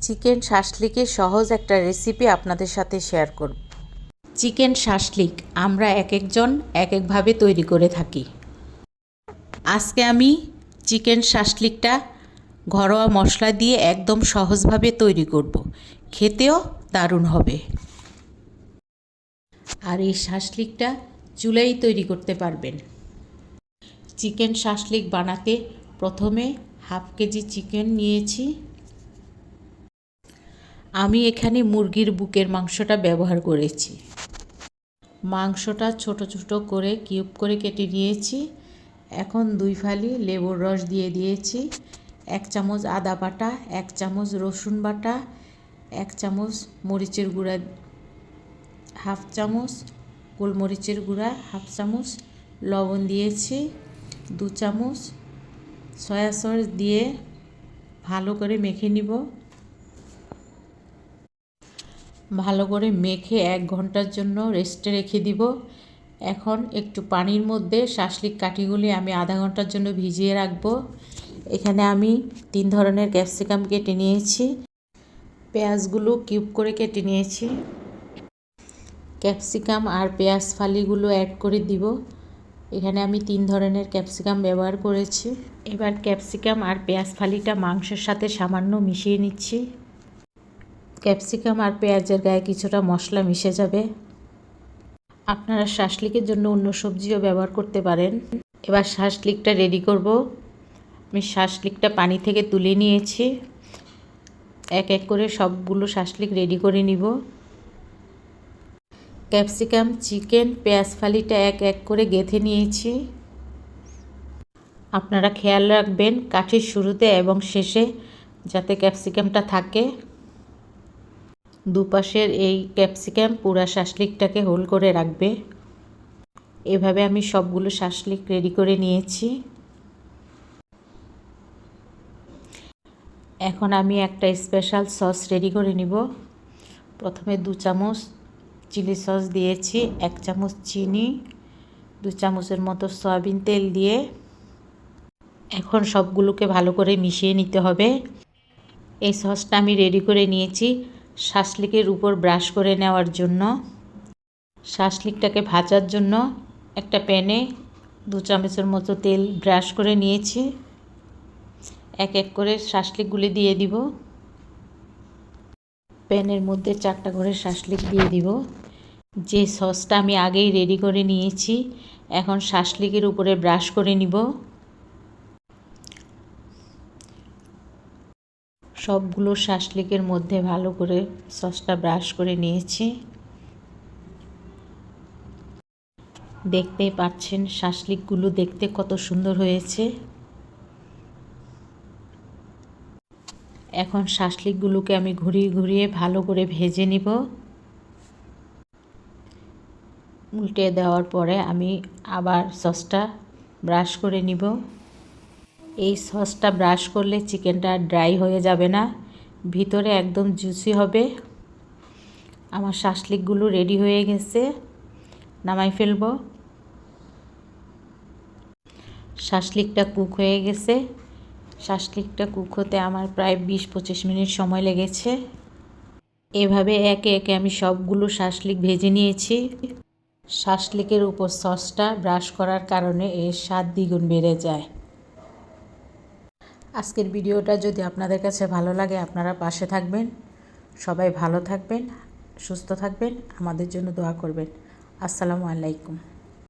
Chicken শাসলিকের সহজ একটা recipe আপনাদের সাথে শেয়ার করব। চিকেন শাসলিক আমরা এক একজন এক একভাবে তৈরি করে থাকি। আজকে আমি চিকেন শাসলিকটা ঘরোয়া মশলা দিয়ে একদম সহজভাবে তৈরি করব। খেতেও দারুণ হবে। আর এই শাসলিকটা চুলেই তৈরি করতে পারবেন। চিকেন শাসলিক বানাতে প্রথমে হাফ কেজি চিকেন নিয়েছি। আমি এখানে মুরগির বুকের মাংসটা ব্যবহার করেছি। মাংসটা ছোট ছোট করে কিউব করে কেটে নিয়েছি। এখন দুই ফালি লেবুর রস দিয়ে দিয়েছি। এক চামচ আদা বাটা, এক চামচ রসুন বাটা, এক চামচ মরিচের গুঁড়া, হাফ চামচ গোলমরিচের গুঁড়া, হাফ চামচ লবণ দিয়েছি, দু চামচ সয়া সস দিয়ে ভালো করে মেখে নিব। ভালো করে মেখে এক ঘণ্টার জন্য রেস্টে রেখে দিব। এখন একটু পানির মধ্যে শাসলিক কাঠিগুলি আমি আধা ঘণ্টার জন্য ভিজিয়ে রাখব। এখানে আমি তিন ধরনের ক্যাপসিকাম কেটে নিয়েছি। পেঁয়াজগুলো কিউব করে কেটে নিয়েছি। ক্যাপসিকাম আর পেঁয়াজ ফালিগুলো অ্যাড করে দিব। এখানে আমি তিন ধরনের ক্যাপসিকাম ব্যবহার করেছি। এবার ক্যাপসিকাম আর পেঁয়াজ ফালিটা মাংসের সাথে সামান্য মিশিয়ে নিচ্ছি। ক্যাপসিকাম আর পেঁয়াজের গায়ে কিছুটা মশলা মিশে যাবে। আপনারা শাসলিকের জন্য অন্য সবজিও ব্যবহার করতে পারেন। এবার শাসলিকটা রেডি করব। আমি শাসলিকটা পানি থেকে তুলে নিয়েছি। এক এক করে সবগুলো শাসলিক রেডি করে নিব। ক্যাপসিকাম, চিকেন, পেঁয়াজ ফালিটা এক এক করে গেঁথে নিয়েছি। আপনারা খেয়াল রাখবেন, কাঠির শুরুতে এবং শেষে যাতে ক্যাপসিকামটা থাকে। দুপাশের এই ক্যাপসিকাম পুরা শাসলিকটাকে হোল করে রাখবে। এভাবে আমি সবগুলো শাসলিক রেডি করে নিয়েছি। এখন আমি একটা স্পেশাল সস রেডি করে নিব। প্রথমে দু চামচ চিলি সস দিয়েছি, এক চামচ চিনি, দু চামচের মতো সয়াবিন তেল দিয়ে। এখন সবগুলোকে ভালো করে মিশিয়ে নিতে হবে। এই সসটা আমি রেডি করে নিয়েছি। শাসলিকের উপর ব্রাশ করে নেওয়ার জন্য শাসলিকটাকে ভাজার জন্য একটা প্যানে দু চামচের মতো তেল ব্রাশ করে নিয়েছি। এক এক করে শাসলিকগুলি দিয়ে দিব। প্যানের মধ্যে চারটা করে শাসলিক দিয়ে দিব। যে সসটা আমি আগেই রেডি করে নিয়েছি, এখন শাসলিকের উপরে ব্রাশ করে নিব। সবগুলো শাসলিকের মধ্যে ভালো করে সসটা ব্রাশ করে নিয়েছি। দেখতেই পাচ্ছেন শাসলিকগুলো দেখতে কত সুন্দর হয়েছে। এখন শাসলিকগুলোকে আমি ঘুরিয়ে ঘুরিয়ে ভালো করে ভেজে নিব। উল্টে দেওয়ার পরে আমি আবার সসটা ব্রাশ করে নিব। এই সসটা ব্রাশ করলে চিকেনটা ড্রাই হয়ে যাবে না, ভিতরে একদম জুসি হবে। আমার শাসলিকগুলো রেডি হয়ে গেছে, নামাই ফেলব। শাসলিকটা কুক হয়ে গেছে। শাসলিকটা কুক হতে আমার প্রায় বিশ পঁচিশ মিনিট সময় লেগেছে। এভাবে একে একে আমি সবগুলো শাসলিক ভেজে নিয়েছি। শাসলিকের উপর সসটা ব্রাশ করার কারণে এর স্বাদ দ্বিগুণ বেড়ে যায়। আজকের ভিডিওটা যদি আপনাদের কাছে ভালো লাগে, আপনারা পাশে থাকবেন। সবাই ভালো থাকবেন, সুস্থ থাকবেন, আমাদের জন্য দোয়া করবেন। আসসালামু আলাইকুম।